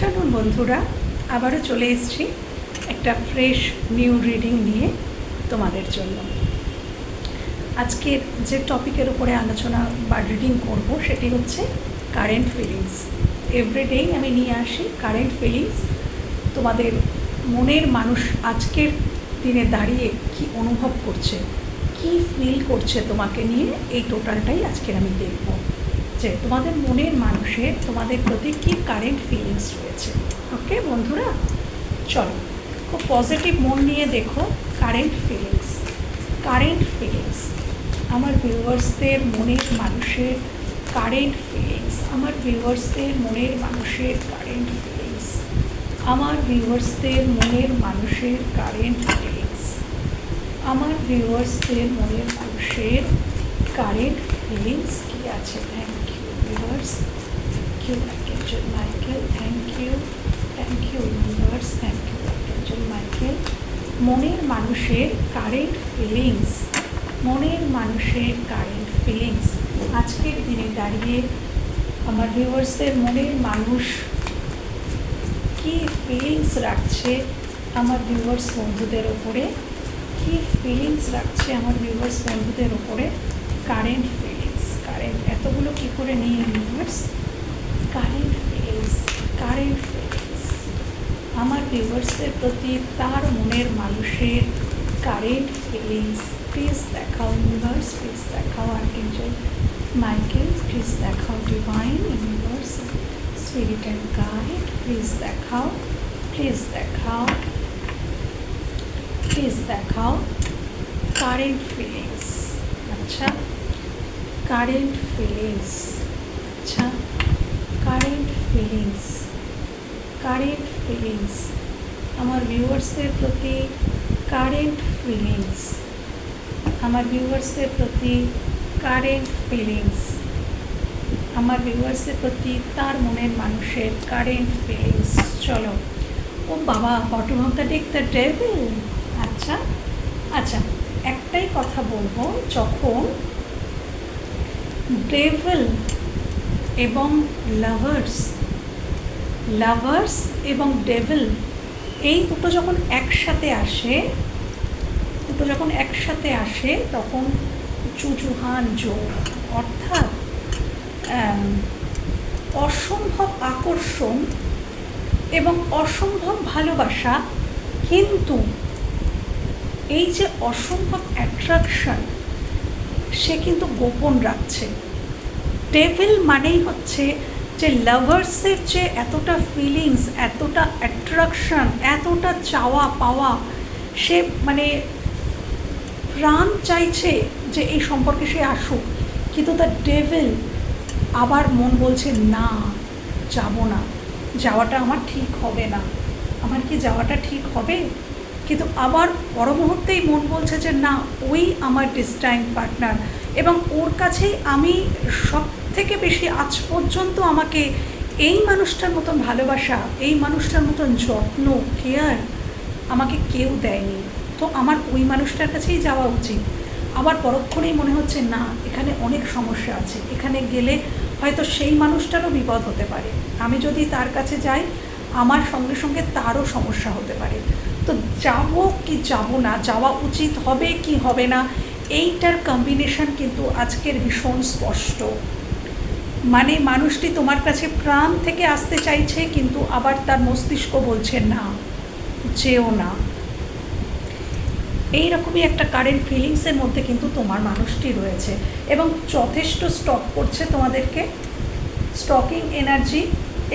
Afternoon বন্ধুরা, আবারও চলে এসেছি একটা ফ্রেশ নিউ রিডিং নিয়ে তোমাদের জন্য। আজকের যে টপিকের উপরে আলোচনা বা রিডিং করব সেটি হচ্ছে কারেন্ট ফিলিংস এভরিডেই আমি নিয়ে আসি কারেন্ট ফিলিংস তোমাদের মনের মানুষ আজকের দিনে দাঁড়িয়ে কি অনুভব করছে, কি ফিল করছে তোমাকে নিয়ে এই টোটালটাই আজকের আমি দেখব। যে তোমাদের মনের মানুষের তোমাদের প্রতি কী কারেন্ট ফিলিংস রয়েছে? ওকে বন্ধুরা? চলো, খুব পজিটিভ মন নিয়ে দেখো কারেন্ট ফিলিংস কারেন্ট ফিলিংস আমার ভিউয়ার্সদের মনের মানুষের কারেন্ট ফিলিংস আমার ভিউয়ার্সদের মনের মানুষের কারেন্ট ফিলিংস আমার ভিউয়ার্সদের মনের মানুষের কারেন্ট ফিলিংস আমার ভিউয়ার্সদের মনের মানুষের কারেন্ট ফিলিংস আছে thank you viewers thank you Michael thank you thank you viewers thank you Michael মনের মানুষের কারেন্ট ফিলিংস মনের মানুষের কারেন্ট ফিলিংস আজকের দিনে দাঁড়িয়ে আমার ভিউয়ার্সদের মনের মানুষ কি ফিলিংস রাখছে আমার ভিউয়ার্স বন্ধুদের ওপরে? কি ফিলিংস রাখছে আমার ভিউয়ার্স বন্ধুদের ওপরে কারেন্ট এতগুলো কী করে নিয়ে viewers current feelings current feelings আমার ভিউয়ার্সদের প্রতি তার মনের মানুষের কারেন্ট ফিলিংস প্লিজ দেখাও ইউনিভার্স প্লিজ দেখাও আর্কেঞ্জেল মাইকেল প্লিজ দেখাও divine universe spirit and guide please দেখাও প্লিজ দেখাও প্লিজ দেখাও কারেন্ট ফিলিংস আচ্ছা। কারেন্ট ফিলিংস আচ্ছা কারেন্ট ফিলিংস কারেন্ট ফিলিংস আমার ভিউয়ার্সদের প্রতি কারেন্ট ফিলিংস আমার ভিউয়ার্সদের প্রতি কারেন্ট ফিলিংস আমার ভিউয়ার্সদের প্রতি তার মনের মানুষের কারেন্ট ফিলিংস চলো। ও বাবা বটম অফ দ্য আচ্ছা আচ্ছা একটাই কথা বলব, যখন ডেভিল এবং লাভার্স লাভার্স এবং ডেভিল এই দুটো যখন একসাথে আসে, দুটো যখন একসাথে আসে, তখন চুচুহান যোগ অর্থাৎ অসম্ভব আকর্ষণ এবং অসম্ভব ভালোবাসা, কিন্তু এই যে অসম্ভব অ্যাট্রাকশন সে কিন্তু গোপন রাখছে। টেবিল মানেই হচ্ছে যে লাভার্সের যে এতটা ফিলিংস এতটা অ্যাট্রাকশন এতটা চাওয়া পাওয়া, সে মানে প্রাণ চাইছে যে এই সম্পর্কে সে আসুক। কিন্তু দ্য ডেভিল আবার মন বলছে, না, যাব না। যাওয়াটা আমার ঠিক হবে না। আমার কি যাওয়াটা ঠিক হবে? কিন্তু আবার পর মুহূর্তেই মন বলছে যে না, ওই আমার ডিস্টাইন পার্টনার এবং ওর কাছেই আমি সব থেকে বেশি আজ পর্যন্ত আমাকে এই মানুষটার মতন ভালোবাসা, এই মানুষটার মতন যত্ন কেয়ার আমাকে কেউ দেয়নি। তো আমার ওই মানুষটার কাছেই যাওয়া উচিত। আবার পরক্ষণেই মনে হচ্ছে না, এখানে অনেক সমস্যা আছে। এখানে গেলে হয়তো সেই মানুষটারও বিপদ হতে পারে। আমি যদি তার কাছে যাই, আমার সঙ্গে সঙ্গে তারও সমস্যা হতে পারে। তো যাব কি যাব না? যাওয়া উচিত হবে কি হবে না? এইটার কম্বিনেশন কিন্তু আজকের ভীষণ স্পষ্ট। মানে মানুষটি তোমার কাছে প্রাণ থেকে আসতে চাইছে, কিন্তু আবার তার মস্তিষ্ক বলছে না, যেও না। এইরকমই একটা কারেন্ট ফিলিংসের মধ্যে কিন্তু তোমার মানুষটি রয়েছে। এবং যথেষ্ট স্টক করছে তোমাদেরকে। স্টকিং এনার্জি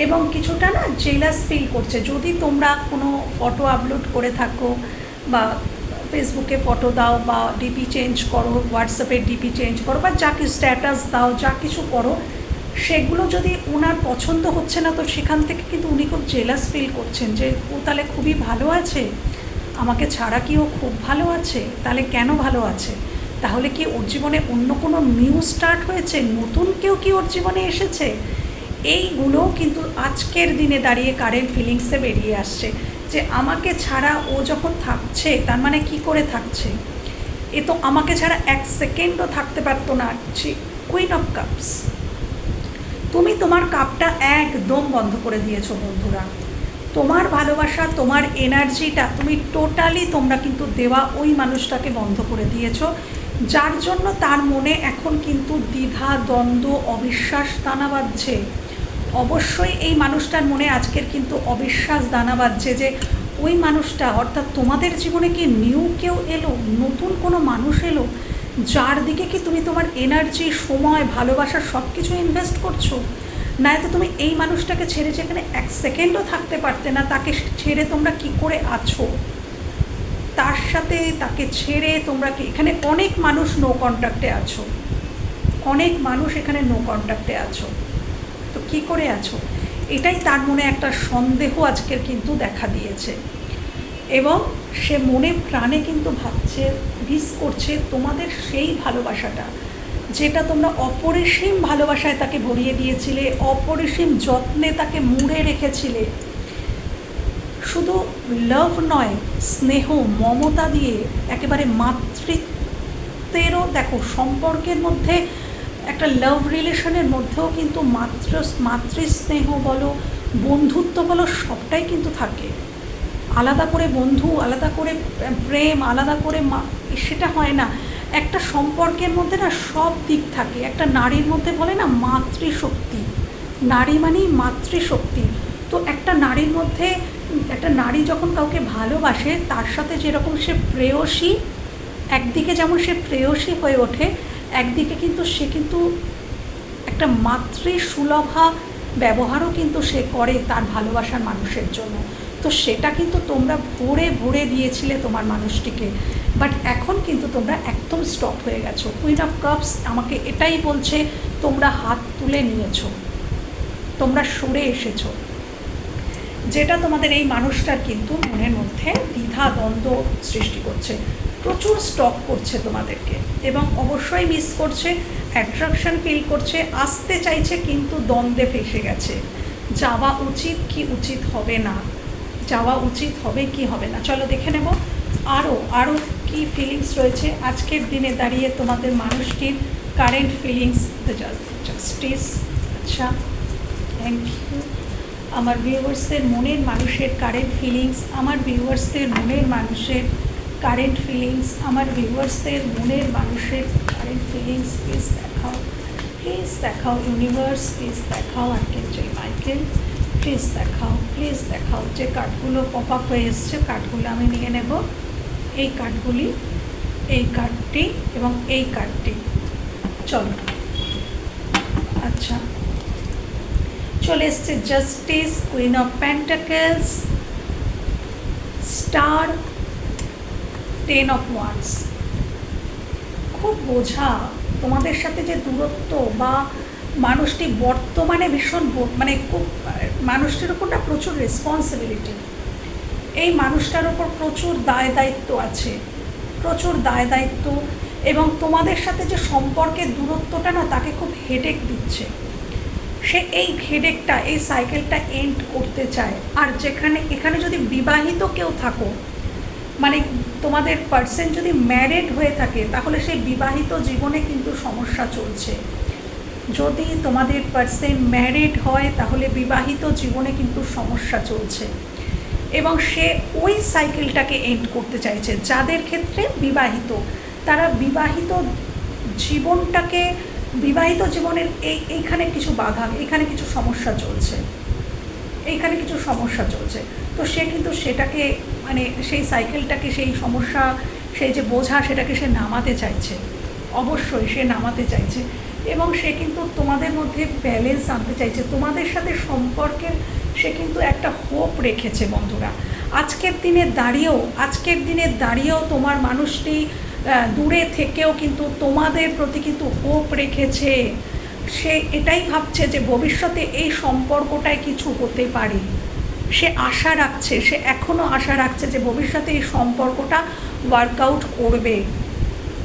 এবং কিছুটা না জেলাস ফিল করছে। যদি তোমরা কোনো ফটো আপলোড করে থাকো বা ফেসবুকে ফটো দাও বা ডিপি চেঞ্জ করো হোয়াটসঅ্যাপে ডিপি চেঞ্জ করো বা যা কিছু স্ট্যাটাস দাও, যা কিছু করো, সেগুলো যদি ওনার পছন্দ হচ্ছে না, তো সেখান থেকে কিন্তু উনি খুব জেলাস ফিল করছেন যে, ও তাহলে খুবই ভালো আছে। আমাকে ছাড়া কি ও খুব ভালো আছে? তাহলে কেন ভালো আছে? তাহলে কি ওর জীবনে অন্য কোনো নিউ স্টার্ট হয়েছে? নতুন কেউ কি ওর জীবনে এসেছে? এইগুলো কিন্তু আজকের দিনে দাঁড়িয়ে কারেন্ট ফিলিংসে বেরিয়ে আসছে, যে আমাকে ছাড়া ও যখন থাকছে, তার মানে কি করে থাকছে? এ তো আমাকে ছাড়া এক সেকেন্ডও থাকতে পারতো না কুইন অফ কাপস তুমি তোমার কাপটা একদম বন্ধ করে দিয়েছ, বন্ধুরা। তোমার ভালোবাসা, তোমার এনার্জিটা তুমি টোটালি তোমরা কিন্তু দেওয়া ওই মানুষটাকে বন্ধ করে দিয়েছ, যার জন্য তার মনে এখন কিন্তু দ্বিধা, দ্বন্দ্ব, অবিশ্বাস দানা বাঁধছে। অবশ্যই এই মানুষটার মনে আজকের কিন্তু অবিশ্বাস দানা বাঁধছে যে ওই মানুষটা, অর্থাৎ তোমাদের জীবনে কি নিউ কেউ এলো, নতুন কোনো মানুষ এলো, যার দিকে কি তুমি তোমার এনার্জি সময়, ভালোবাসা সব কিছু ইনভেস্ট করছ? না নয়তো তুমি এই মানুষটাকে ছেড়ে যেখানে এক সেকেন্ডও থাকতে পারতে না, তাকে ছেড়ে তোমরা কি করে আছো? তার সাথে তাকে ছেড়ে তোমরা কি, এখানে অনেক মানুষ নো কন্ট্যাক্টে আছো। অনেক মানুষ এখানে নো কন্ট্যাক্টে আছো। তো কি করে আছো? এটাই তার মনে একটা সন্দেহ আজকের কিন্তু দেখা দিয়েছে। এবং সে মনে প্রাণে কিন্তু ভাবছে ভিস করছে তোমাদের সেই ভালোবাসাটা, যেটা তোমরা অপরিসীম ভালোবাসায় তাকে ভরিয়ে দিয়েছিলে, অপরিসীম যত্নে তাকে মুড়ে রেখেছিলে। শুধু লাভ নয়, স্নেহ, মমতা দিয়ে একেবারে মাতৃত্বেরও দেখো, সম্পর্কের মধ্যে একটা লাভ রিলেশনের মধ্যেও কিন্তু মাতৃ মাতৃস্নেহ বলো, বন্ধুত্ব বলো, সবটাই কিন্তু থাকে। আলাদা করে বন্ধু, আলাদা করে প্রেম, আলাদা করে মা, সেটা হয় না। একটা সম্পর্কের মধ্যে না সব দিক থাকে। একটা নারীর মধ্যে বলে না মাতৃশক্তি। নারী মানেই মাতৃশক্তি। তো একটা নারীর মধ্যে, একটা নারী যখন কাউকে ভালোবাসে, তার সাথে যেরকম সে প্রেয়সী, একদিকে যেমন সে প্রেয়সী হয়ে ওঠে একদিকে কিন্তু সে কিন্তু একটা মাতৃ সুলভা ব্যবহারও কিন্তু সে করে তার ভালোবাসার মানুষের জন্য। তো সেটা কিন্তু তোমরা ভরে ভরে দিয়েছিলে তোমার মানুষটিকে। বাট এখন কিন্তু তোমরা একদম স্টপ হয়ে গেছো। কুইন অফ কাপস আমাকে এটাই বলছে, তোমরা হাত তুলে নিয়েছো। তোমরা সরে এসেছ। যেটা তোমাদের এই মানুষটার কিন্তু মনের মধ্যে দ্বিধা দ্বন্দ্ব সৃষ্টি করছে। প্রচুর স্টক করছে তোমাদেরকে এবং অবশ্যই মিস করছে অ্যাট্রাকশন ফিল করছে, আসতে চাইছে কিন্তু দ্বন্দ্বে ফেসে গেছে। যাওয়া উচিত কি উচিত হবে না? যাওয়া উচিত হবে কি হবে না? চলো দেখে নেব। আরও আরও কি ফিলিংস রয়েছে? আজকের দিনে দাঁড়িয়ে তোমাদের মানুষটির কারেন্ট ফিলিংস জাস্টিস আচ্ছা থ্যাংক ইউ আমার ভিউয়ার্সদের মনের মানুষের কারেন্ট ফিলিংস আমার ভিউয়ার্সদের মনের মানুষের কারেন্ট ফিলিংস আমার ভিউয়ার্সদের মনের মানুষের কারেন্ট ফিলিংস প্লিজ দেখাও প্লিজ দেখাও ইউনিভার্স প্লিজ দেখাও আর্কেল জয় মাইকেল প্লিজ দেখাও প্লিজ দেখাও, যে কার্ডগুলো পপ আপ হয়ে এসছে কার্ডগুলো আমি নিয়ে নেব। এই কার্ডগুলি এই কার্ডটি এবং এই কার্ডটি চলো। আচ্ছা। চলে এসছে justice queen of pentacles star ten of wands খুব বোঝা তোমাদের সাথে যে দূরত্ব বা মানুষটি বর্তমানে ভীষণ মানে খুব, মানুষটির উপর না প্রচুর রেসপন্সিবিলিটি এই মানুষটার ওপর প্রচুর দায় দায়িত্ব আছে। প্রচুর দায় দায়িত্ব এবং তোমাদের সাথে যে সম্পর্কের দূরত্বটা না তাকে খুব হেডেক দিচ্ছে। সে এই হেডেকটা এই সাইকেলটা এন্ড করতে চায়। আর যেখানে, এখানে যদি বিবাহিত কেউ থাকো মানে তোমাদের পার্সন যদি ম্যারেড হয়ে থাকে, তাহলে সেই বিবাহিত জীবনে কিন্তু সমস্যা চলছে। যদি তোমাদের পার্সন ম্যারিড হয়, তাহলে বিবাহিত জীবনে কিন্তু সমস্যা চলছে। এবং সে ওই সাইকেলটাকে এন্ড করতে চাইছে, যাদের ক্ষেত্রে বিবাহিত। তারা বিবাহিত জীবনটাকে, বিবাহিত জীবনের এই, এইখানে কিছু বাধা, এইখানে কিছু সমস্যা চলছে। এইখানে কিছু সমস্যা চলছে। তো সে কিন্তু সেটাকে মানে সেই সাইকেলটাকে সেই সমস্যা সেই যে বোঝা, সেটাকে সে নামাতে চাইছে। অবশ্যই সে নামাতে চাইছে। এবং সে কিন্তু তোমাদের মধ্যে ব্যালেন্স আনতে চাইছে। তোমাদের সাথে সম্পর্কের সে কিন্তু একটা হোপ রেখেছে বন্ধুরা। আজকের দিনে দাঁড়িয়েও, আজকের দিনে দাঁড়িয়েও তোমার মানুষটি দূরে থেকেও কিন্তু তোমাদের প্রতি কিন্তু হোপ রেখেছে। সে এটাই ভাবছে যে ভবিষ্যতে এই সম্পর্কটায় কিছু হতে পারে। সে আশা রাখছে, সে এখনও আশা রাখছে যে ভবিষ্যতে এই সম্পর্কটা ওয়ার্কআউট করবে।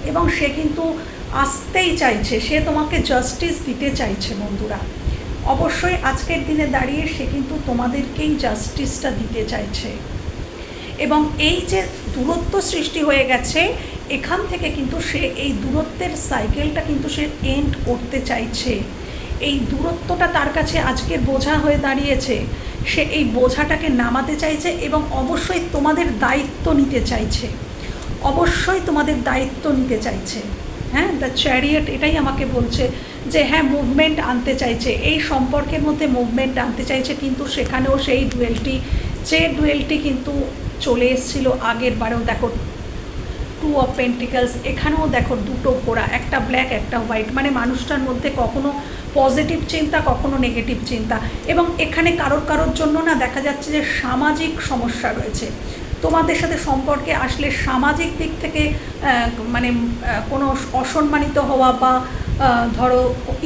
এবং সে কিন্তু আসতেই চাইছে, সে তোমাকে জাস্টিস দিতে চাইছে বন্ধুরা। অবশ্যই আজকের দিনে দাঁড়িয়ে সে কিন্তু তোমাদেরকেই জাস্টিসটা দিতে চাইছে। এবং এই যে দূরত্ব সৃষ্টি হয়ে গেছে, এখান থেকে কিন্তু সে এই দূরত্বের সাইকেলটা কিন্তু সে এন্ড করতে চাইছে। এই দূরত্বটা তার কাছে আজকের বোঝা হয়ে দাঁড়িয়েছে। সে এই বোঝাটাকে নামাতে চাইছে এবং অবশ্যই তোমাদের দায়িত্ব নিতে চাইছে। অবশ্যই তোমাদের দায়িত্ব নিতে চাইছে। হ্যাঁ দ্য চ্যারিয়েট এটাই আমাকে বলছে যে হ্যাঁ মুভমেন্ট আনতে চাইছে। এই সম্পর্কের মধ্যে মুভমেন্ট আনতে চাইছে, কিন্তু সেখানেও সেই ডুয়েলটি যে ডুয়েলটি কিন্তু চলে এসেছিল আগের বারেও। দেখো টু অফ পেন্টিকালস এখানেও দেখো দুটো ঘোড়া একটা ব্ল্যাক একটা হোয়াইট মানে মানুষটার মধ্যে কখনো পজিটিভ চিন্তা, কখনো নেগেটিভ চিন্তা। এবং এখানে কারোর কারোর জন্য না দেখা যাচ্ছে যে সামাজিক সমস্যা রয়েছে। তোমাদের সাথে সম্পর্কে আসলে সামাজিক দিক থেকে মানে কোনো অসম্মানিত হওয়া বা ধরো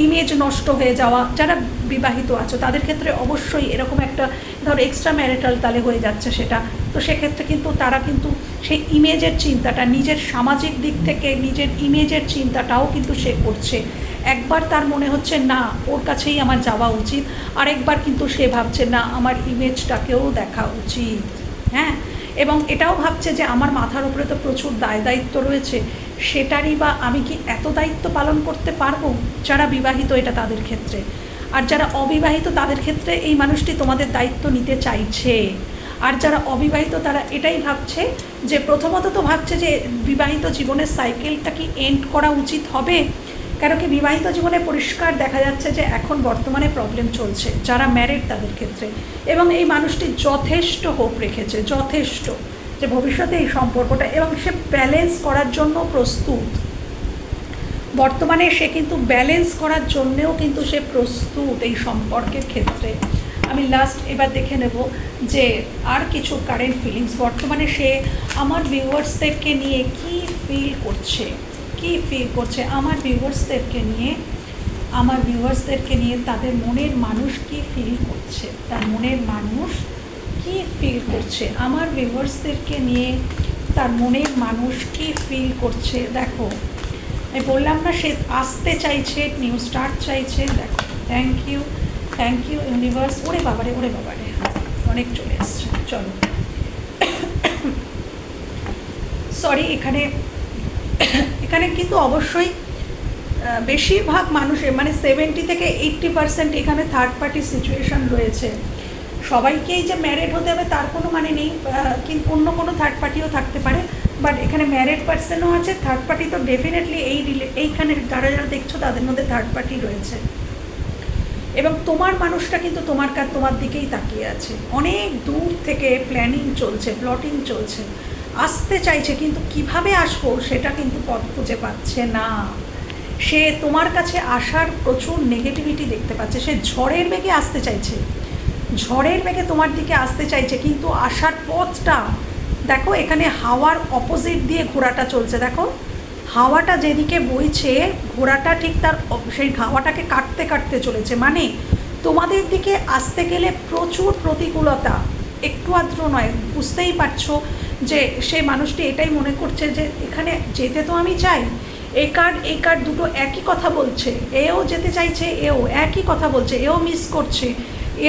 ইমেজ নষ্ট হয়ে যাওয়া, যারা বিবাহিত আছো, তাদের ক্ষেত্রে অবশ্যই এরকম একটা, ধরো এক্সট্রা ম্যারিটাল তালে হয়ে যাচ্ছে সেটা। তো সেক্ষেত্রে কিন্তু তারা কিন্তু সেই ইমেজের চিন্তাটা, নিজের সামাজিক দিক থেকে নিজের ইমেজের চিন্তাটাও কিন্তু সে করছে। একবার তার মনে হচ্ছে, না, ওর কাছেই আমার যাওয়া উচিত। আরেকবার কিন্তু সে ভাবছে, না, আমার ইমেজটাকেও দেখা উচিত। হ্যাঁ? এবং এটাও ভাবছে যে, আমার মাথার উপরে তো প্রচুর দায় দায়িত্ব রয়েছে। সেটারই বা আমি কি এত দায়িত্ব পালন করতে পারব? যারা বিবাহিত, এটা তাদের ক্ষেত্রে। আর যারা অবিবাহিত, তাদের ক্ষেত্রে এই মানুষটি তোমাদের দায়িত্ব নিতে চাইছে। আর যারা অবিবাহিত, তারা এটাই ভাবছে যে, প্রথমত তো ভাবছে যে, বিবাহিত জীবনের সাইকেলটা কি এন্ড করা উচিত হবে? কারণ কি বিবাহিত জীবনে পরিষ্কার দেখা যাচ্ছে যে এখন বর্তমানে প্রবলেম চলছে, যারা ম্যারিড তাদের ক্ষেত্রে। এবং এই মানুষটি যথেষ্ট হোপ রেখেছে, যথেষ্ট যে ভবিষ্যতে এই সম্পর্কটা এবং সে ব্যালেন্স করার জন্য প্রস্তুত। বর্তমানে সে কিন্তু ব্যালেন্স করার জন্যেও কিন্তু সে প্রস্তুত এই সম্পর্কের ক্ষেত্রে। আমি লাস্ট এবার দেখে নেব যে আর কিছু কারেন্ট ফিলিংস বর্তমানে সে আমার ভিউয়ার্সদেরকে নিয়ে কি ফিল করছে। কি ফিল করছে? আমার ভিউয়ার্সদেরকে নিয়ে, আমার ভিউয়ার্সদেরকে নিয়ে তাদের মনের মানুষ কি ফিল করছে? তার মনের মানুষ কি ফিল করছে? আমার ভিউয়ার্সদেরকে নিয়ে তার মনের মানুষ কি ফিল করছে? দেখো, আমি বললাম না সে আসতে চাইছে নিউ স্টার্ট চাইছে, দেখো thank you thank you universe ওরে বাবারে ওরে বাবারে, অনেক চলে এসছে, চলো। সরি এখানে এখানে কিন্তু অবশ্যই বেশিরভাগ মানুষের মানে সেভেন্টি থেকে এইট্টি পার্সেন্ট এখানে থার্ড পার্টি সিচুয়েশন রয়েছে। সবাইকেই যে ম্যারেড হতে হবে তার কোনো মানে নেই কিন্তু অন্য কোনো থার্ড পার্টিও থাকতে পারে। বাট এখানে ম্যারেড পার্সনও আছে থার্ড পার্টি তো ডেফিনেটলি এই এইখানে যারা যারা দেখছ তাদের মধ্যে থার্ড পার্টি রয়েছে। এবং তোমার মানুষটা কিন্তু তোমার কাছে তোমার দিকেই তাকিয়ে আছে। অনেক দূর থেকে প্ল্যানিং চলছে প্লটিং চলছে। আসতে চাইছে, কিন্তু কীভাবে আসব সেটা কিন্তু পথ খুঁজে পাচ্ছে না। সে তোমার কাছে আসার প্রচুর নেগেটিভিটি দেখতে পাচ্ছে। সে ঝড়ের বেগে আসতে চাইছে। ঝড়ের বেগে তোমার দিকে আসতে চাইছে, কিন্তু আসার পথটা, দেখো এখানে হাওয়ার অপোজিট দিয়ে ঘোড়াটা চলছে। দেখো, হাওয়াটা যেদিকে বইছে, ঘোড়াটা ঠিক তার সেই হাওয়াটাকে কাটতে কাটতে চলেছে। মানে তোমাদের দিকে আসতে গেলে প্রচুর প্রতিকূলতা। একটু আদ্র নয়, বুঝতেই পারছ। যে সেই মানুষটি এটাই মনে করছে যে এখানে যেতে তো আমি চাই। এই কার্ড এই কার্ড দুটো একই কথা বলছে। এও যেতে চাইছে, এও একই কথা বলছে, এও মিস করছে,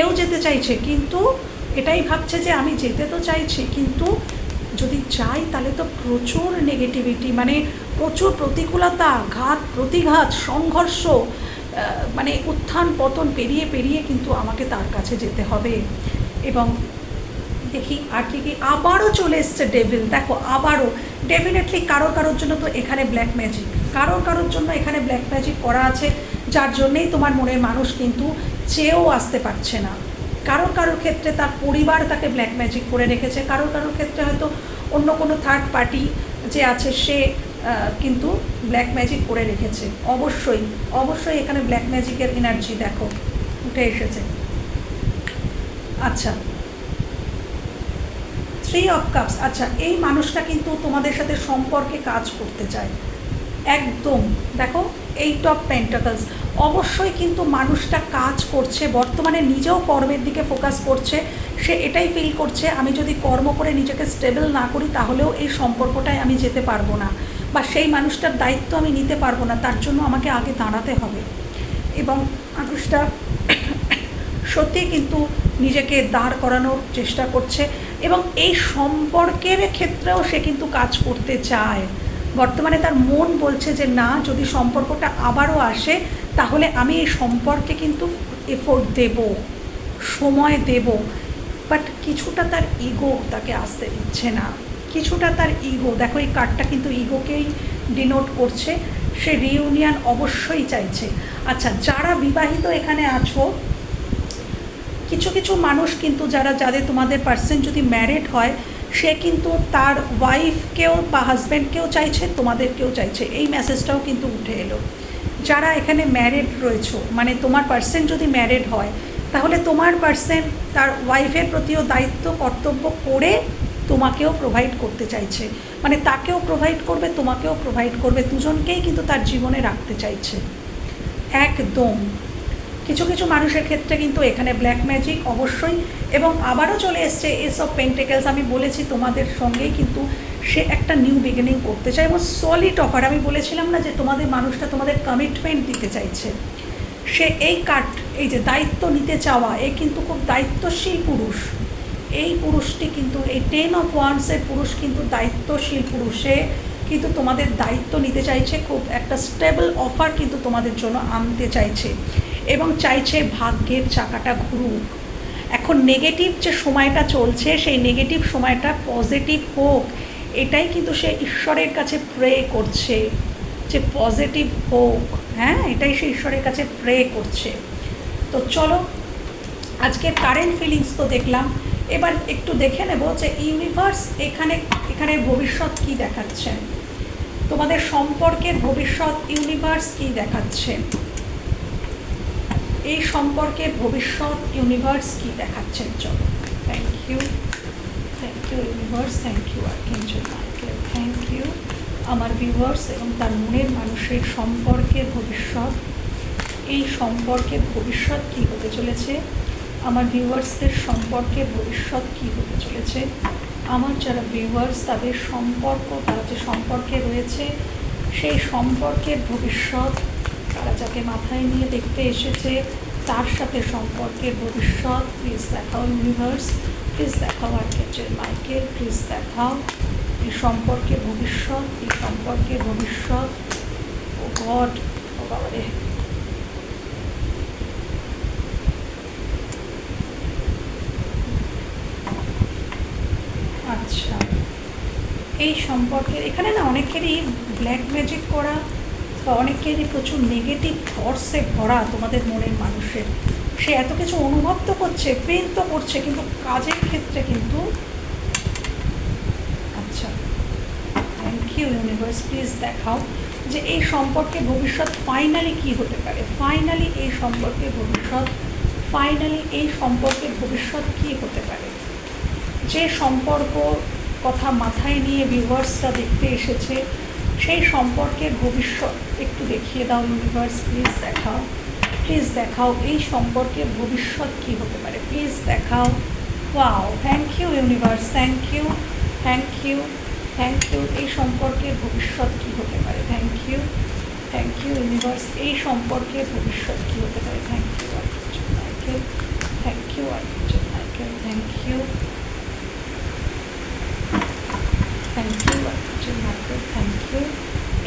এও যেতে চাইছে। কিন্তু এটাই ভাবছে যে আমি যেতে তো চাইছি, কিন্তু যদি যাই তাহলে তো প্রচুর নেগেটিভিটি মানে প্রচুর প্রতিকূলতা, ঘাত, প্রতিঘাত, সংঘর্ষ মানে উত্থান পতন পেরিয়ে পেরিয়ে কিন্তু আমাকে তার কাছে যেতে হবে। এবং দেখি, আর কি কি? আবারও চলে এসছে ডেভিল দেখো, আবারও। ডেফিনেটলি কারোর কারোর জন্য তো এখানে ব্ল্যাক ম্যাজিক কারোর কারোর জন্য এখানে ব্ল্যাক ম্যাজিক করা আছে, যার জন্যেই তোমার মনের মানুষ কিন্তু চেয়েও আসতে পারছে না। কারোর কারোর ক্ষেত্রে তার পরিবার তাকে ব্ল্যাক ম্যাজিক করে রেখেছে। কারোর কারোর ক্ষেত্রে হয়তো অন্য কোনো থার্ড পার্টি যে আছে, সে কিন্তু ব্ল্যাক ম্যাজিক করে রেখেছে। অবশ্যই অবশ্যই এখানে ব্ল্যাক ম্যাজিকের এনার্জি দেখো, উঠে এসেছে। আচ্ছা থ্রি অফ কাপস আচ্ছা এই মানুষটা কিন্তু তোমাদের সাথে সম্পর্কে কাজ করতে চায়। একদম, দেখো এইট অফ পেন্টাকলস অবশ্যই কিন্তু মানুষটা কাজ করছে, বর্তমানে নিজেও কর্মের দিকে ফোকাস করছে, সে এটাই ফিল করছে, আমি যদি কর্ম করে নিজেকে স্টেবল না করি, তাহলেও এই সম্পর্কটায় আমি যেতে পারব না বা সেই মানুষটার দায়িত্ব আমি নিতে পারব না, তার জন্য আমাকে আগে দাঁড়াতে হবে। এবং মানুষটা সত্যি কিন্তু নিজেকে দাঁড় করানোর চেষ্টা করছে এবং এই সম্পর্কের ক্ষেত্রেও সে কিন্তু কাজ করতে চায়। বর্তমানে তার মন বলছে যে, না, যদি সম্পর্কটা আবারও আসে, তাহলে আমি এই সম্পর্কে কিন্তু এফোর্ট দেব, সময় দেব। বাট কিছুটা তার ইগো তাকে আসতে দিচ্ছে না। কিছুটা তার ইগো দেখো এই কার্ডটা কিন্তু ইগোকেই ডিনোট করছে। সে রিউনিয়ন অবশ্যই চাইছে। আচ্ছা যারা বিবাহিত এখানে আছো কিছু কিছু মানুষ কিন্তু যারা, যাদের তোমাদের পার্সন যদি ম্যারেড হয়, সে কিন্তু তার ওয়াইফকেও বা হাজব্যান্ডকেও চাইছে তোমাদেরকেও চাইছে। এই মেসেজটাও কিন্তু উঠে এলো। যারা এখানে ম্যারেড রয়েছো মানে তোমার পার্সন যদি ম্যারেড হয়, তাহলে তোমার পার্সন তার ওয়াইফের প্রতিও দায়িত্ব, কর্তব্য করে তোমাকেও প্রোভাইড করতে চাইছে। মানে তাকেও প্রোভাইড করবে, তোমাকেও প্রোভাইড করবে। দুজনকেই কিন্তু তার জীবনে রাখতে চাইছে। একদম। কিছু কিছু মানুষের ক্ষেত্রে কিন্তু এখানে ব্ল্যাক ম্যাজিক অবশ্যই, এবং আবারও চলে এসছে এসব পেন্টেকেলস আমি বলেছি তোমাদের সঙ্গেই কিন্তু সে একটা নিউ বিগিনিং করতে চায়, এবং সলিড অফার আমি বলেছিলাম না যে তোমাদের মানুষটা তোমাদের কমিটমেন্ট দিতে চাইছে। সে এই কাট এই যে দায়িত্ব নিতে চাওয়া, এ কিন্তু খুব দায়িত্বশীল পুরুষ। এই পুরুষটি কিন্তু, এই টেন অফ ওয়ান্সের পুরুষ কিন্তু দায়িত্বশীল পুরুষে। কিন্তু তোমাদের দায়িত্ব নিতে চাইছে, খুব একটা স্টেবল অফার কিন্তু তোমাদের জন্য আনতে চাইছে। এবং চাইছে ভাগ্যের চাকাটা ঘুরুক। এখন নেগেটিভ যে সময়টা চলছে, সেই নেগেটিভ সময়টা পজিটিভ হোক, এটাই কিন্তু সে ঈশ্বরের কাছে প্রে করছে যে পজিটিভ হোক হ্যাঁ? এটাই সে ঈশ্বরের কাছে প্রে করছে। তো চলো আজকে কারেন্ট ফিলিংস তো দেখলাম। এবার একটু দেখে নেব যে ইউনিভার্স এখানে এখানে ভবিষ্যৎ কি দেখাচ্ছে? তোমাদের সম্পর্কের ভবিষ্যৎ ইউনিভার্স কি দেখাচ্ছে? এই সম্পর্কে ভবিষ্যৎ ইউনিভার্স কি দেখাচ্ছেন? চলো। Thank you thank you universe thank you archangel Michael thank you আমার ভিউয়ার্স এবং তার মনের মানুষের সম্পর্কে ভবিষ্যৎ। এই সম্পর্কে ভবিষ্যৎ কী হতে চলেছে? আমার ভিউয়ার্সদের সম্পর্কে ভবিষ্যৎ কী হতে চলেছে? আমার যারা ভিউয়ার্স তাদের সম্পর্ক, তারা যে সম্পর্কে রয়েছে, সেই সম্পর্কের ভবিষ্যৎ তারা যাকে মাথায় নিয়ে দেখতে এসেছে, তার সাথে সম্পর্কের ভবিষ্যৎ। প্লিজ দেখাও ইউনিভার্স প্লিজ দেখাও আর্কেচের মাইকেল প্লিজ দেখাও এই সম্পর্কে ভবিষ্যৎ, এই সম্পর্কে ভবিষ্যৎ। ও গড ও বাবারে। আচ্ছা এই সম্পর্কে এখানে না অনেকেরই ব্ল্যাক ম্যাজিক করা বা অনেকেরই প্রচুর নেগেটিভ থটসে ভরা তোমাদের মনের মানুষের। সে এত কিছু অনুভব তো করছে পেন তো করছে, কিন্তু কাজের ক্ষেত্রে কিন্তু আচ্ছা থ্যাংক ইউ ইউনিভার্স প্লিজ দেখাও যে এই সম্পর্কে ভবিষ্যৎ ফাইনালি কি হতে পারে? ফাইনালি এই সম্পর্কে ভবিষ্যৎ ফাইনালি এই সম্পর্কে ভবিষ্যৎ কি হতে পারে? যে সম্পর্ক কথা মাথায় নিয়ে ভিউয়ার্সরা দেখতে এসেছে সেই সম্পর্কের ভবিষ্যৎ একটু দেখিয়ে দাও ইউনিভার্স প্লিজ দেখাও। প্লিজ দেখাও এই সম্পর্কে ভবিষ্যৎ কি হতে পারে। প্লিজ দেখাও। Wow thank you universe thank you thank you thank you এই সম্পর্কে ভবিষ্যৎ কি হতে পারে? Thank you thank you universe এই সম্পর্কে ভবিষ্যৎ কি হতে পারে thank you architect Michael thank you architect Michael thank you thank you Michael thank you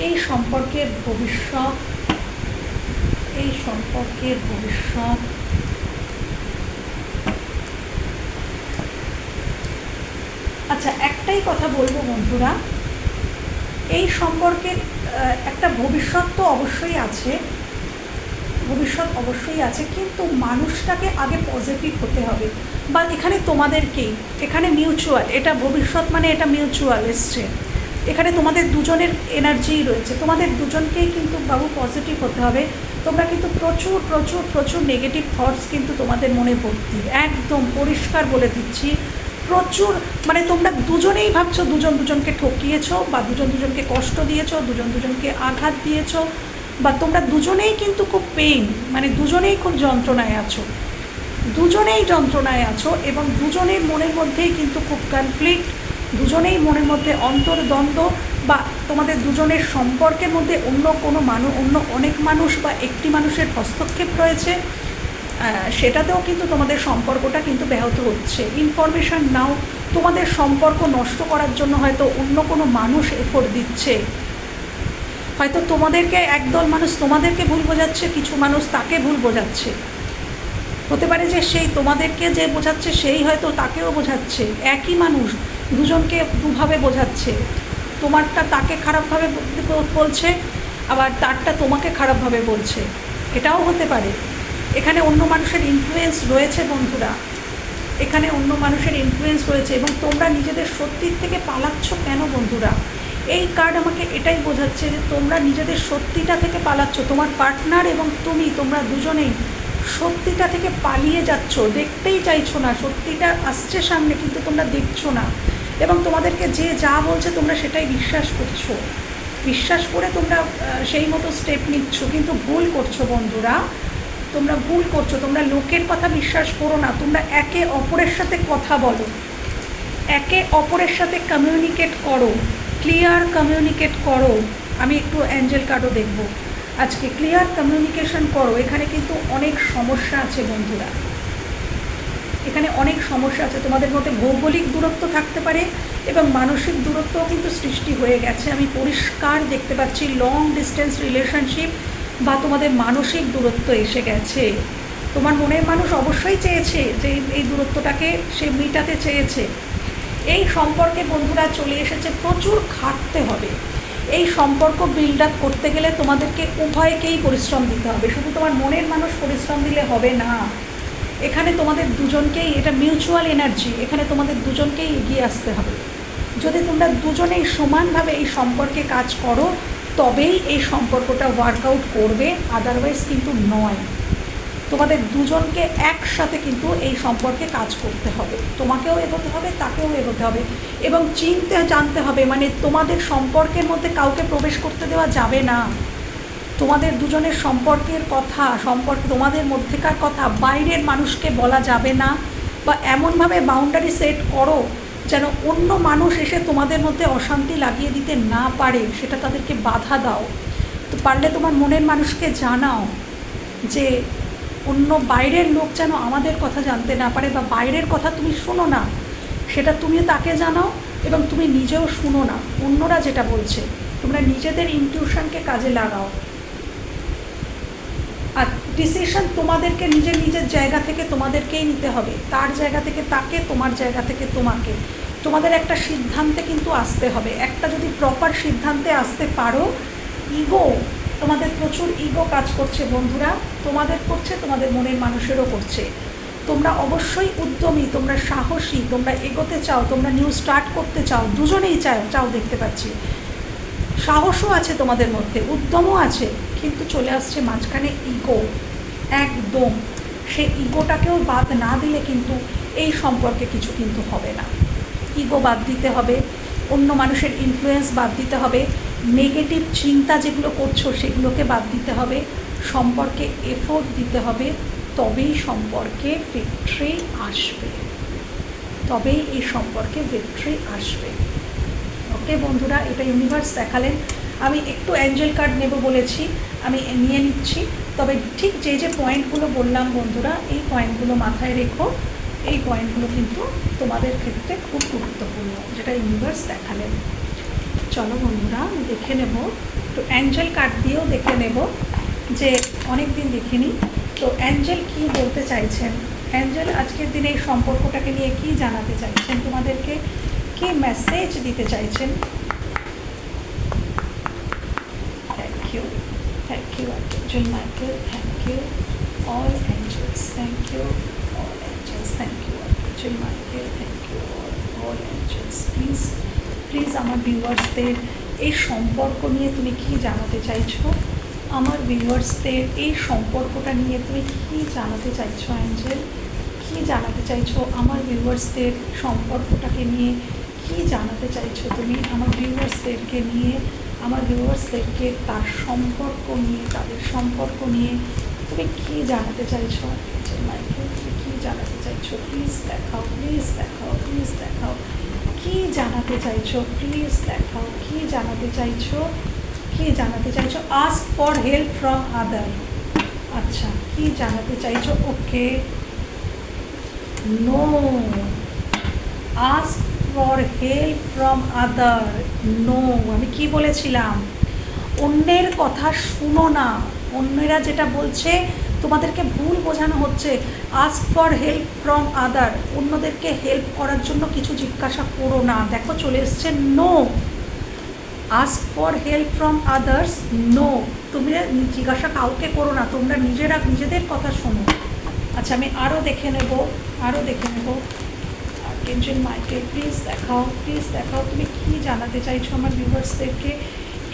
এই সম্পর্কের ভবিষ্যৎ, এই সম্পর্কের ভবিষ্যৎ। আচ্ছা একটাই কথা বলব বন্ধুরা। এই সম্পর্কের একটা ভবিষ্যৎ তো অবশ্যই আছে। ভবিষ্যৎ অবশ্যই আছে, কিন্তু মানুষটাকে আগে পজিটিভ হতে হবে। বা এখানে তোমাদেরকেই, এখানে মিউচুয়াল এটা ভবিষ্যৎ মানে এটা মিউচুয়াল এসছে। এখানে তোমাদের দুজনের এনার্জিই রয়েছে। তোমাদের দুজনকেই কিন্তু বাবু পজিটিভ হতে হবে। তোমরা কিন্তু প্রচুর প্রচুর প্রচুর নেগেটিভ থটস কিন্তু তোমাদের মনে ভর্তি একদম পরিষ্কার বলে দিচ্ছি। প্রচুর মানে তোমরা দুজনেই ভাবছ দুজন দুজনকে ঠকিয়েছো বা দুজন দুজনকে কষ্ট দিয়েছ, দুজন দুজনকে আঘাত দিয়েছ, বা তোমরা দুজনেই কিন্তু খুব পেইন মানে দুজনেই খুব যন্ত্রণায় আছো। দুজনেই যন্ত্রণায় আছো এবং দুজনের মনের মধ্যেই কিন্তু খুব কনফ্লিক্ট দুজনেই মনের মধ্যে অন্তর্দ্বন্দ্ব বা তোমাদের দুজনের সম্পর্কের মধ্যে অন্য কোনো মানুষ অন্য অনেক মানুষ বা একটি মানুষের হস্তক্ষেপ রয়েছে সেটাতেও কিন্তু তোমাদের সম্পর্কটা কিন্তু ব্যাহত হচ্ছে। ইনফরমেশান নাও তোমাদের সম্পর্ক নষ্ট করার জন্য হয়তো অন্য কোনো মানুষ এফোর্ট দিচ্ছে। হয়তো তোমাদেরকে একদল মানুষ তোমাদেরকে ভুল বোঝাচ্ছে, কিছু মানুষ তাকে ভুল বোঝাচ্ছে। হতে পারে যে সেই তোমাদেরকে যে বোঝাচ্ছে, সেই হয়তো তাকেও বোঝাচ্ছে। একই মানুষ দুজনকে দুভাবে বোঝাচ্ছে। তোমারটা তাকে খারাপভাবে বলছে, আবার তারটা তোমাকে খারাপভাবে বলছে। এটাও হতে পারে। এখানে অন্য মানুষের ইনফ্লুয়েন্স রয়েছে বন্ধুরা। এখানে অন্য মানুষের ইনফ্লুয়েন্স রয়েছে এবং তোমরা নিজেদের সত্যির থেকে পালাচ্ছ কেন বন্ধুরা? এই কার্ড আমাকে এটাই বোঝাচ্ছে যে তোমরা নিজেদের সত্যিটা থেকে পালাচ্ছ। তোমার পার্টনার এবং তুমি, তোমরা দুজনেই সত্যিটা থেকে পালিয়ে যাচ্ছ। দেখতেই চাইছো না, সত্যিটা আসছে সামনে, কিন্তু তোমরা দেখছ না। এবং তোমাদেরকে যে যা বলছে তোমরা সেটাই বিশ্বাস করছ। বিশ্বাস করে তোমরা সেই মতো স্টেপ নিচ্ছ। কিন্তু ভুল করছ বন্ধুরা। তোমরা ভুল করছ। তোমরা লোকের কথা বিশ্বাস করো না। তোমরা একে অপরের সাথে কথা বলো। একে অপরের সাথে কমিউনিকেট করো। ক্লিয়ার কমিউনিকেট করো। আমি একটু অ্যাঞ্জেল কার্ডও দেখব। আজকে ক্লিয়ার কমিউনিকেশন করো। এখানে কিন্তু অনেক সমস্যা আছে বন্ধুরা। এখানে অনেক সমস্যা আছে। তোমাদের মধ্যে ভৌগোলিক দূরত্ব থাকতে পারে এবং মানসিক দূরত্বও কিন্তু সৃষ্টি হয়ে গেছে। আমি পরিষ্কার দেখতে পাচ্ছি লং ডিস্টেন্স রিলেশনশিপ বা তোমাদের মানসিক দূরত্ব এসে গেছে। তোমার মনের মানুষ অবশ্যই চেয়েছে যে এই- দূরত্বটাকে সে মেটাতে চেয়েছে। এই সম্পর্কে বন্ধুরা চলে এসেছে, প্রচুর খাটতে হবে। এই সম্পর্ক বিল্ড আপ করতে গেলে তোমাদেরকে উভয়কেই পরিশ্রম দিতে হবে। শুধু তোমার মনের মানুষ পরিশ্রম দিলে হবে না। এখানে তোমাদের দুজনকেই, এটা মিউচুয়াল এনার্জি এখানে তোমাদের দুজনকেই এগিয়ে আসতে হবে। যদি তোমরা দুজনেই সমানভাবে এই সম্পর্কে কাজ করো, তবেই এই সম্পর্কটা ওয়ার্কআউট করবে আদারওয়াইজ কিন্তু নয়। তোমাদের দুজনকে একসাথে কিন্তু এই সম্পর্কে কাজ করতে হবে। তোমাকেও এগোতে হবে, তাকেও এগোতে হবে। এবং চিনতে জানতে হবে মানে তোমাদের সম্পর্কের মধ্যে কাউকে প্রবেশ করতে দেওয়া যাবে না। তোমাদের দুজনের সম্পর্কের কথা, সম্পর্কে তোমাদের মধ্যেকার কথা, বাইরের মানুষকে বলা যাবে না বা এমনভাবে বাউন্ডারি সেট করো যেন অন্য মানুষ এসে তোমাদের মধ্যে অশান্তি লাগিয়ে দিতে না পারে, সেটা তাদেরকে বাধা দাও। তো পারলে তোমার মনের মানুষকে জানাও যে অন্য বাইরের লোক যেন আমাদের কথা জানতে না পারে বা বাইরের কথা তুমি শোনো না, সেটা তুমিও তাকে জানাও এবং তুমি নিজেও শুনো না। অন্যরা যেটা বলছে, তোমরা নিজেদের ইনটিউশনকে কাজে লাগাও। ডিসিশন তোমাদেরকে নিজের নিজের জায়গা থেকে তোমাদেরকেই নিতে হবে। তার জায়গা থেকে তাকে, তোমার জায়গা থেকে তোমাকে। তোমাদের একটা সিদ্ধান্তে কিন্তু আসতে হবে। একটা যদি প্রপার সিদ্ধান্তে আসতে পারো ইগো তোমাদের প্রচুর ইগো কাজ করছে বন্ধুরা। তোমাদের করছে, তোমাদের মনের মানুষেরও করছে। তোমরা অবশ্যই উদ্যমী, তোমরা সাহসী, তোমরা এগোতে চাও, তোমরা নিউ স্টার্ট করতে চাও। দুজনেই চাও চাও দেখতে পাচ্ছি। সাহসও আছে তোমাদের মধ্যে, উদ্যমও আছে, কিন্তু চলে আসছে মাঝখানে ইগো একদম। সে ইগোটাকেও বাদ না দিলে কিন্তু এই সম্পর্কে কিছু কিন্তু হবে না। ইগো বাদ দিতে হবে, অন্য মানুষের ইনফ্লুয়েন্স বাদ দিতে হবে নেগেটিভ চিন্তা যেগুলো করছ সেগুলোকে বাদ দিতে হবে, সম্পর্কে এফোর্ট দিতে হবে, তবেই সম্পর্কে ভিক্ট্রি আসবে। তবেই এই সম্পর্কে ভিক্ট্রি আসবে। ওকে বন্ধুরা, এটা ইউনিভার্স দেখালেন। আমি একটু অ্যাঞ্জেল কার্ড নেব বলেছি। আমি নিয়ে নিচ্ছি। তবে ঠিক যে যে পয়েন্টগুলো বললাম বন্ধুরা, এই পয়েন্টগুলো মাথায় রেখো। এই পয়েন্টগুলো কিন্তু তোমাদের ক্ষেত্রে খুব গুরুত্বপূর্ণ, যেটা ইউনিভার্স দেখালেন চলো বন্ধুরা দেখে নেব। তো অ্যাঞ্জেল কার্ড দিয়েও দেখে নেব যে অনেক দিন দেখিনি। তো অ্যাঞ্জেল কি বলতে চাইছেন? অ্যাঞ্জেল আজকের দিনে এই সম্পর্কটাকে নিয়ে কি জানাতে চাইছেন? তোমাদেরকে কি মেসেজ দিতে চাইছেন? Thank you thank you angel Michael thank you all angels thank you all angels thank you angel Michael thank you all all angels please please আমার ভিউয়ার্সদের এই সম্পর্ক নিয়ে তুমি কি জানাতে চাইছো? আমার ভিউয়ার্সদের এই সম্পর্কটা নিয়ে তুমি কি জানাতে চাইছো অ্যাঞ্জেল কি জানাতে চাইছো? আমার ভিউয়ার্সদের সম্পর্কটাকে নিয়ে কি জানাতে চাইছো তুমি? আমার ভিউয়ার্সদেরকে নিয়ে আমার ভিউয়ার্সদেরকে তার সম্পর্ক নিয়ে, তাদের সম্পর্ক নিয়ে তুমি কি জানাতে চাইছো? মাইকেল, তুমি কি জানাতে চাইছো? প্লিজ দেখাও প্লিজ দেখাও প্লিজ দেখাও। কি জানাতে চাইছো? প্লিজ দেখাও। কি জানাতে চাইছো? কি জানাতে চাইছো? Ask for help from other আচ্ছা কি জানাতে চাইছো? Okay no ask for help from other no আমি কি বলেছিলাম? অন্যের কথা শুনো না। অন্যেরা যেটা বলছে, তোমাদেরকে ভুল বোঝানো হচ্ছে। Ask for help from other অন্যদেরকে হেল্প করার জন্য কিছু জিজ্ঞাসা করো না। দেখো, চলে এসছে no ask for help from others no তুমি জিজ্ঞাসা কাউকে করো না, তোমরা নিজেরা নিজেদের কথা শোনো। আচ্ছা আমি আরও দেখে নেব আরও দেখে নেব। কেঞ্জেল মাইকেল প্লিজ দেখাও প্লিজ দেখাও, তুমি কী জানাতে চাইছো আমার ভিউয়ার্সদেরকে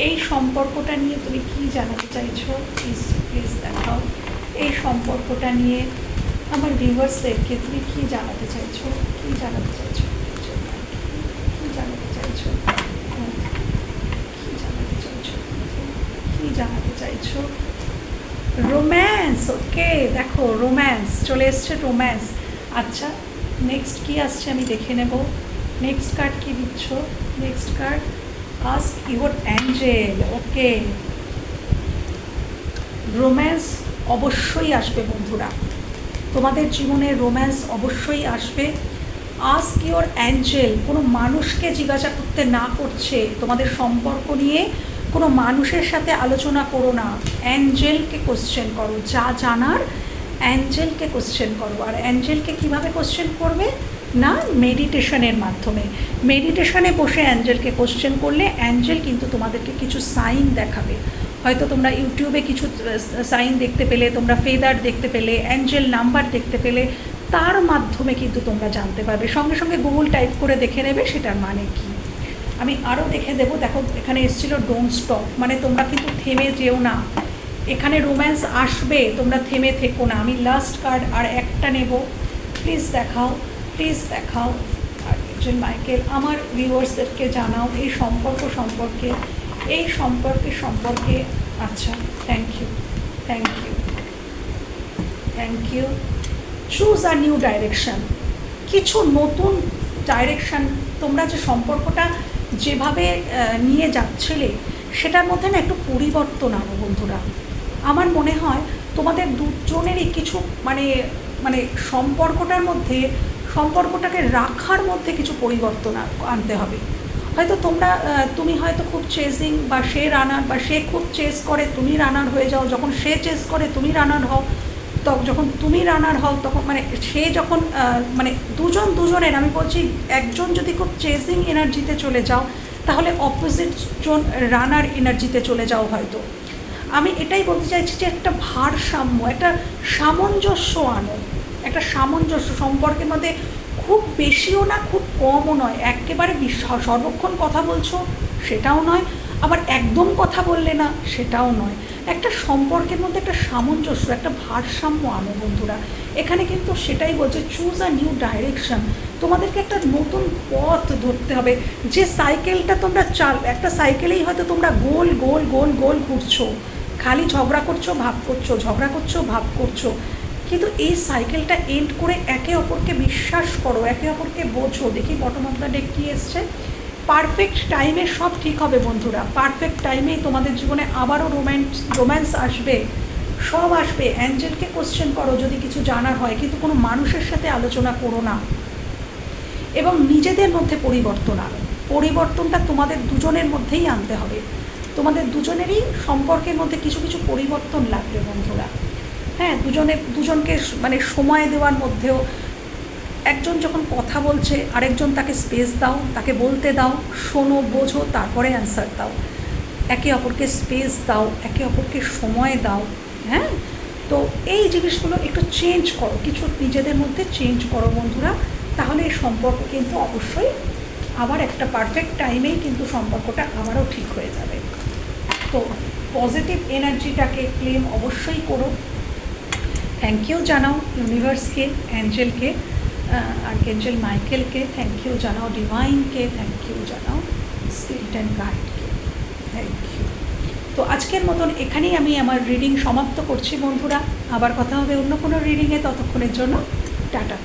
এই সম্পর্কটা নিয়ে তুমি কি জানাতে চাইছো? প্লিজ প্লিজ দেখাও। এই সম্পর্কটা নিয়ে আমার ভিউয়ার্সদেরকে তুমি কি জানাতে চাইছো? কি জানাতে চাইছো? কী জানাতে চাইছো? কী জানাতে চাইছো? কী জানাতে চাইছো? রোম্যান্স ওকে দেখো রোম্যান্স চলে এসছে রোম্যান্স আচ্ছা নেক্সট কি আসছে আমি দেখে নেব। নেক্সট কার্ড কি দিচ্ছ? Next card ask your angel okay romance অবশ্যই আসবে বন্ধুরা। তোমাদের জীবনে রোম্যান্স অবশ্যই আসবে। আস্ক ইউর অ্যাঞ্জেল কোনো মানুষকে জিজ্ঞাসা করতে না করছে। তোমাদের সম্পর্ক নিয়ে কোনো মানুষের সাথে আলোচনা করো না। অ্যাঞ্জেলকে কোশ্চেন করো। যা জানার অ্যাঞ্জেলকে কোশ্চেন করো। আর অ্যাঞ্জেলকে কীভাবে কোশ্চেন করবে? না মেডিটেশনের মাধ্যমে। মেডিটেশনে বসে অ্যাঞ্জেলকে কোশ্চেন করলে অ্যাঞ্জেল কিন্তু তোমাদেরকে কিছু সাইন দেখাবে। হয়তো তোমরা ইউটিউবে কিছু সাইন দেখতে পেলে, তোমরা ফেদার দেখতে পেলে, অ্যাঞ্জেল নাম্বার দেখতে পেলে, তার মাধ্যমে কিন্তু তোমরা জানতে পারবে। সঙ্গে সঙ্গে গুগল টাইপ করে দেখে নেবে, সেটার মানে কী? আমি আরও দেখে দেবো। দেখো, এখানে এসেছিল ডোন্ট স্টপ মানে তোমরা কিন্তু থেমে যেও না। এখানে রোম্যান্স আসবে, তোমরা থেমে থেকো না। আমি লাস্ট কার্ড আর একটা নেব। প্লিজ দেখাও প্লিজ দেখাও। আর একজন মাইকেল, আমার ভিউয়ার্সদেরকে জানাও এই সম্পর্ক সম্পর্কে, এই সম্পর্কে সম্পর্কে। আচ্ছা thank you thank you thank you choose a new direction কিছু নতুন ডাইরেকশন তোমরা যে সম্পর্কটা যেভাবে নিয়ে যাচ্ছিলে, সেটার মধ্যে না একটু পরিবর্তন আনো বন্ধুরা। আমার মনে হয় তোমাদের দুজনেরই কিছু মানে মানে সম্পর্কটার মধ্যে, সম্পর্কটাকে রাখার মধ্যে কিছু পরিবর্তন আনতে হবে। হয়তো তোমরা তুমি হয়তো খুব চেজিং বা সে রানার বা সে খুব চেস করে, তুমি রানার হয়ে যাও। যখন সে চেস করে, তুমি রানার হও। তখন যখন তুমি রানার হও, তখন মানে সে যখন মানে দুজন দুজনের, আমি বলছি একজন যদি খুব চেজিং এনার্জিতে চলে যাও, তাহলে অপোজিট জন রানার এনার্জিতে চলে যাও হয়তো। আমি এটাই বলতে চাইছি যে একটা ভারসাম্য, একটা সামঞ্জস্য আনো। একটা সামঞ্জস্য সম্পর্কের মধ্যে খুব বেশিও না, খুব কমও নয়। একেবারে সর্বক্ষণ কথা বলছো, সেটাও নয়। আবার একদম কথা বললে না, সেটাও নয়। একটা সম্পর্কের মধ্যে একটা সামঞ্জস্য, একটা ভারসাম্য আনো বন্ধুরা। এখানে কিন্তু সেটাই বলছে চুজ আ নিউ ডাইরেকশন তোমাদেরকে একটা নতুন পথ ধরতে হবে। যে সাইকেলটা তোমরা চাল একটা সাইকেলেই হয়তো তোমরা গোল গোল গোল গোল ঘুরছো। খালি ঝগড়া করছ, ভাব করছ, ঝগড়া করছ, ভাব করছ। কিন্তু এই সাইকেলটা এন্ড করে একে অপরকে বিশ্বাস করো, একে অপরকে বোঝো। দেখি বটম অফ দ্য কী এসছে। পারফেক্ট টাইমে সব ঠিক হবে বন্ধুরা। পারফেক্ট টাইমেই তোমাদের জীবনে আবারও রোম্যান্স রোম্যান্স আসবে। সব আসবে। অ্যাঞ্জেলকে কোশ্চেন করো যদি কিছু জানার হয়। কিন্তু কোনো মানুষের সাথে আলোচনা করো না। এবং নিজেদের মধ্যে পরিবর্তন আনো। পরিবর্তনটা তোমাদের দুজনের মধ্যেই আনতে হবে। তোমাদের দুজনেরই সম্পর্কের মধ্যে কিছু কিছু পরিবর্তন লাগবে বন্ধুরা। হ্যাঁ দুজনে, দুজনকে মানে সময় দেওয়ার মধ্যেও একজন যখন কথা বলছে, আরেকজন তাকে স্পেস দাও, তাকে বলতে দাও, শোনো, বোঝো, তারপরে অ্যান্সার দাও। একে অপরকে স্পেস দাও, একে অপরকে সময় দাও হ্যাঁ? তো এই জিনিসগুলো একটু চেঞ্জ করো, কিছু নিজেদের মধ্যে চেঞ্জ করো বন্ধুরা, তাহলে এই সম্পর্ক কিন্তু অবশ্যই আবার একটা পারফেক্ট টাইমেই কিন্তু সম্পর্কটা আবারও ঠিক হয়ে যাবে। তো পজিটিভ এনার্জিটাকে ক্লেম অবশ্যই করো। থ্যাংক ইউ জানাও ইউনিভার্সকে অ্যাঞ্জেলকে আর আর্কেঞ্জেল মাইকেলকে থ্যাংক ইউ জানাও ডিভাইনকে থ্যাংক ইউ জানাও স্পিরিট অ্যান্ড গাইডকে থ্যাংক ইউ তো আজকের মতন এখানেই আমি আমার রিডিং সমাপ্ত করছি বন্ধুরা। আবার কথা হবে অন্য কোনো রিডিংয়ে ততক্ষণের জন্য টাটা।